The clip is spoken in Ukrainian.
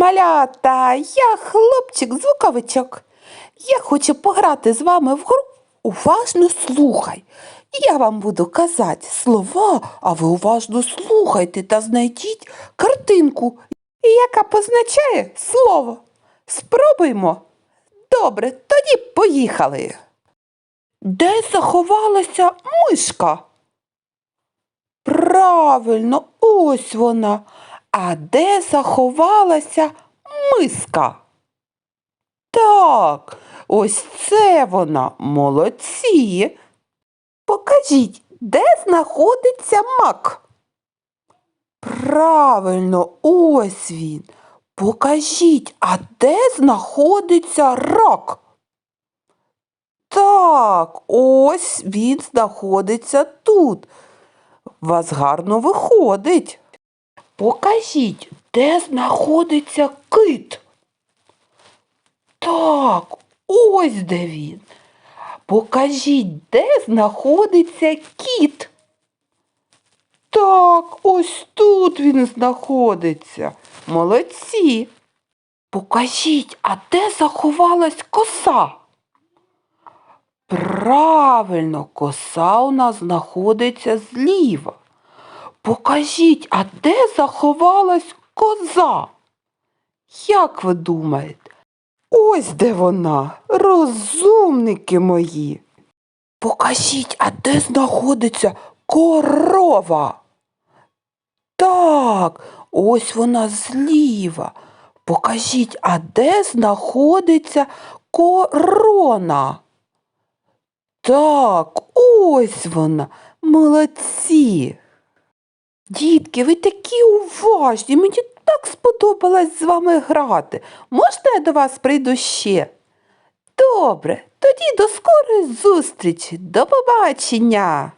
Малята, я хлопчик-звуковичок. Я хочу пограти з вами в гру. Уважно слухай. Я вам буду казати слова, а ви уважно слухайте та знайдіть картинку, яка позначає слово. Спробуймо. Добре, тоді поїхали. Де заховалася мишка? Правильно, ось вона. А де заховалася миска? Так, ось це вона. Молодці. Покажіть, де знаходиться мак? Правильно, ось він. Покажіть, а де знаходиться рак? Так, ось він знаходиться тут. Вас гарно виходить. Покажіть, де знаходиться кит? Так, ось де він. Покажіть, де знаходиться кіт? Так, ось тут він знаходиться. Молодці. Покажіть, а де заховалась коса? Правильно, коса у нас знаходиться зліва. Покажіть, а де заховалась коза? Як ви думаєте? Ось де вона, розумники мої. Покажіть, а де знаходиться корова? Так, ось вона зліва. Покажіть, а де знаходиться корона? Так, ось вона, молодці. Дітки, ви такі уважні, мені так сподобалось з вами грати. Можна я до вас прийду ще? Добре, тоді до скорої зустрічі. До побачення.